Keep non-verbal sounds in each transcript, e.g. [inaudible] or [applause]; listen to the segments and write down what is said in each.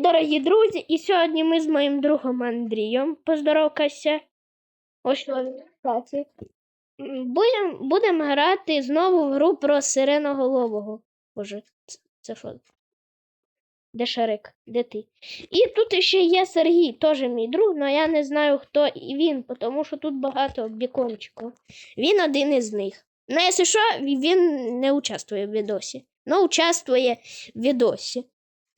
дорогі друзі! І сьогодні ми з моїм другом Андрієм поздоровкайся. Ось він, кстати. Будемо будем грати знову в гру про сиреноголового. Боже, це що? Де Шарик? Де ти? І тут ще є Сергій, теж мій друг, але я не знаю, хто і він, тому що тут багато бікончиків. Він один із них. Ну, якщо що, він не участвує в відосі. Ну, участвує в відосі.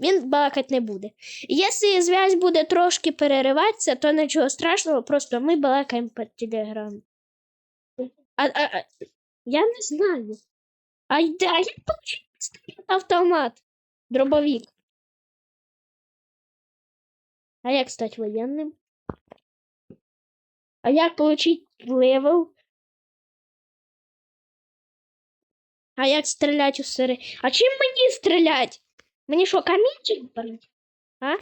Він балакати не буде. Якщо зв'язь буде трошки перериватися, то нічого страшного, просто ми балакаємо по телеграму. А, а, а, я не знаю. А, а як получить автомат? Дробовик. А як стати воєнним? А як получить левел? А як стріляти у сири? А чим мені стріляти? Мені що, камінчик брати? А?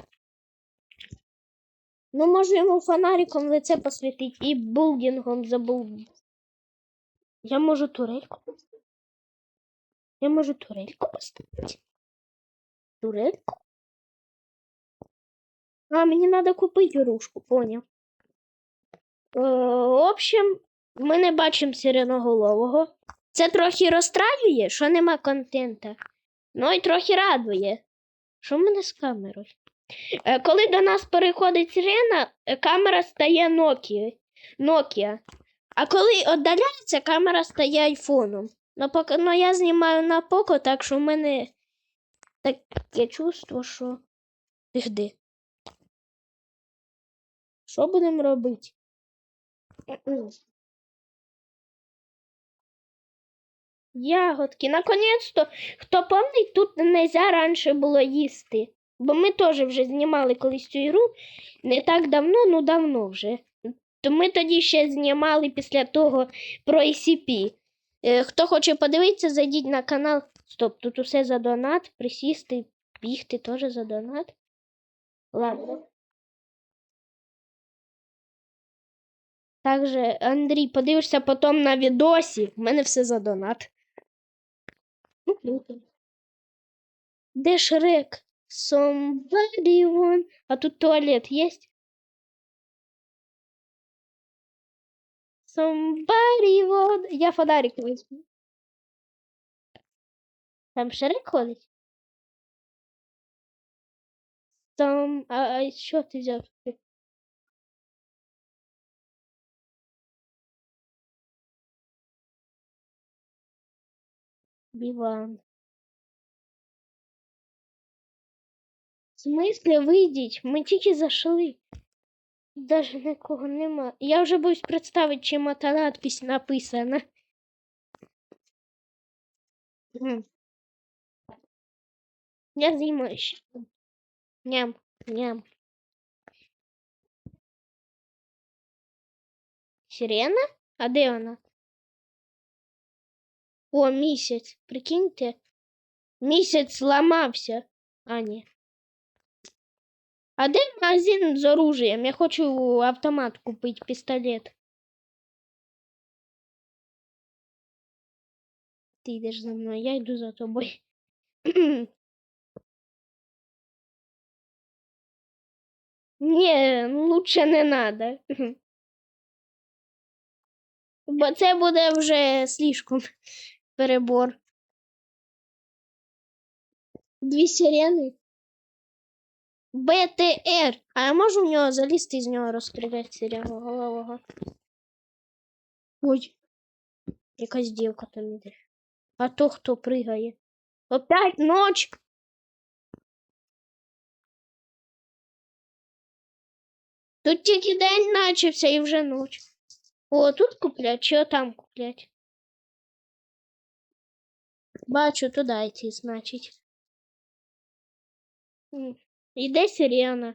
Ну, може йому фонариком в лице посвітить і булдінгом забулдить. Я можу турельку поставити. Я можу турельку поставити. Турельку? А, мені треба купити рушку, поняв. Е, в общем, ми не бачимо сиреноголового. Це трохи розстраює, що нема контента. Ну і трохи радує. Що в мене з камерою? Е, коли до нас переходить сирена, е, камера стає Nokia. Nokia. А коли віддаляється, камера стає айфоном. Ну, поки, ну я знімаю на поко, так що в мене таке чувство, що. Де? Що будемо робити? Ягодки. Наконець-то, хто пам'ятає, тут нельзя раніше було їсти. Бо ми теж вже знімали колись цю ігру не так давно, ну давно вже. То ми тоді ще знімали після того про ICP. Е, хто хоче подивитися, зайдіть на канал. Стоп, тут усе за донат, присісти, бігти теж за донат. Ладно. Также, Андрій, подивишся потім на відосі. В мене все за донат. Ну, круто. Де? Somebody want... А тут туалет есть? Somebody want... Я фонарик возьму. Там Шрек ходить? Там... А, а що ти взяв? Біван. В смислі вийдіть? Ми тільки зайшли. Даже нікого нема. Я вже боюсь представити, чим та надпись написана. Я знімаю ще. Ням, ням. Сирена? А де вона? О, місяць. Прикиньте. Місяць зламався. А, ні. А де магазин з оружием? Я хочу автомат купити, пістолет. Ти йдеш за мною, я йду за тобою. [clears throat] Ні, лучше не надо. [clears throat] Бо це буде вже слишком перебор. Дві сирени. БТР. А я можу в нього залізти і з нього розстріляти сирену голового. Ой. Якась дівка там іде. А то хто пригає? Опять ноч. Тут тільки день начався і вже ніч. О, тут куплять, чи там куплять? Бачу, туди йти, значить. Іде сирена.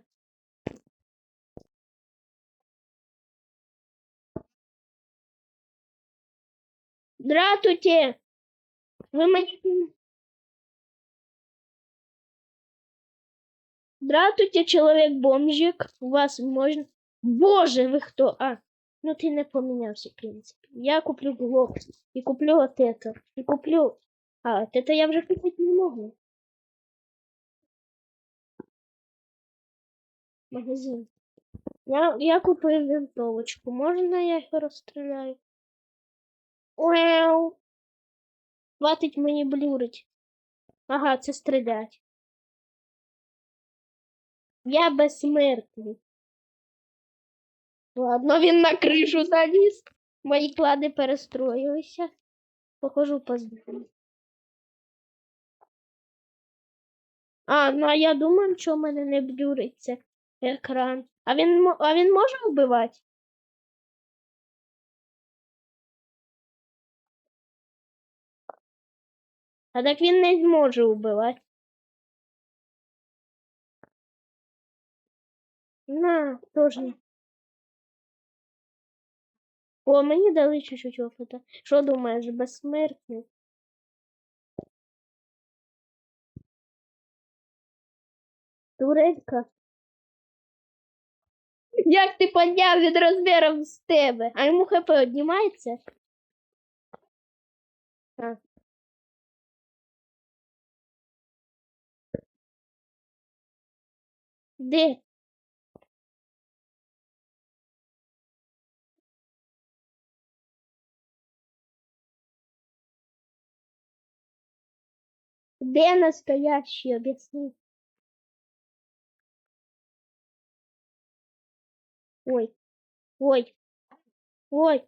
Здравствуйте! Ви мені... Здравствуйте, человек-бомжик. У вас можно... Боже, ви хто? А, ну ты не поменялся, в принципе. Я куплю глок. И куплю вот это. И куплю... А, вот это я уже купить не могу. Магазин. Я, я купив винтовочку. Можна я його розстріляю? Уеу. Хватить мені блюрить. Ага, це стрілять. Я безсмертний. Ладно, він на кришу заліз. Мої клади перестроїлися. Похожу по збору. А, ну а я думаю, що в мене не блюриться екран. А він, а він може вбивати? А так він не зможе вбивати. На, тоже. О, мені дали чуть-чуть опыта. Що думаєш, безсмертний? Турелька. Як ти підняв від розміром з тебе? А йому хп піднімається? А. Де? Де настоящий, об'ясни. Ой, ой, ой,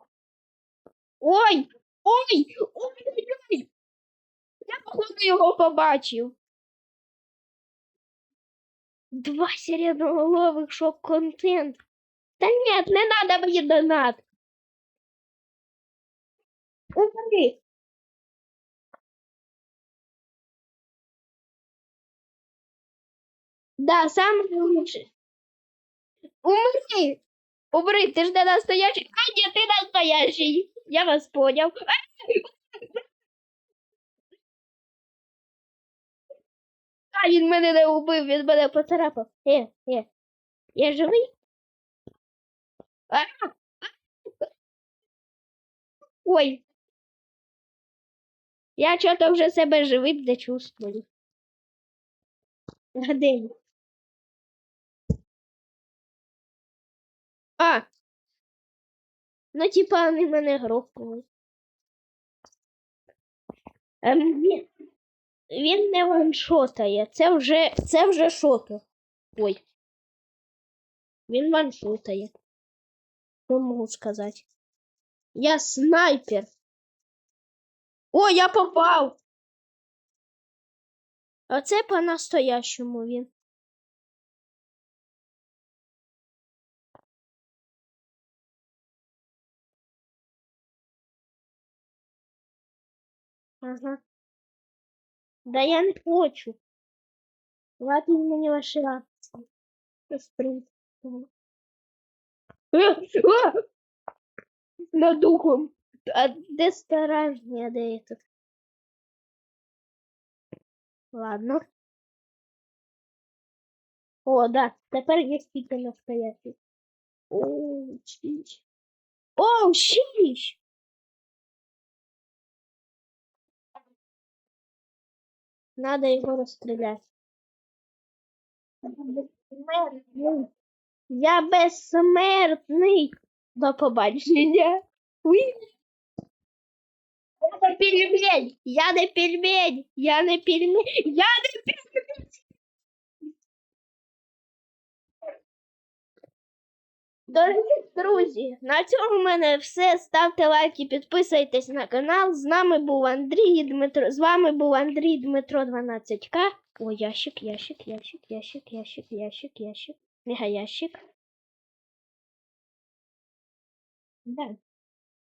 ой, ой, ой, ой. Я походу його побачив. Два середноголових шок контент. Та ні, не надо мені донат. Умри. Да, сам лучше. Умри. Умри, ты же не настоящий. А, нет, ты настоящий. Я вас понял. А, він мене не убив, він мене поцарапав. Е, е. Я живий? Ой. Я чого-то вже себе живим не чувствую. А А. Ну, типа, вони мене грохнули. Ем, він, не ваншотає. Це вже, це вже шото. Ой. Він ваншотає. Що можу сказати? Я снайпер. О, я попав. А це по-настоящему він. Ага. Да я не хочу. Ладно мені ваші акції. Я спринт. Е, а! Над духом. А де сторожні, а де этот? Ладно. О, да, тепер є скільки настоящих. Оу, чіч. Оу, чіч! Надо его расстрелять. Бессмертный. Я бессмертный. До побачення. Я не пельмень. Я не пельмень. Я не пельмень. Я не пельмень. Дорогі друзі, на цьому в мене все. Ставте лайки, підписуйтесь на канал. З нами був Андрій Дмитро. З вами був Андрій Дмитро 12К. О, ящик, ящик, ящик, ящик, ящик, ящик, ящик. Мега ящик. Да.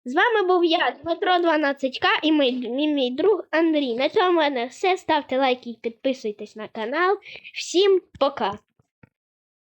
З вами був я, Дмитро 12К і мій, і мій друг Андрій. На цьому в мене все. Ставте лайки і підписуйтесь на канал. Всім пока!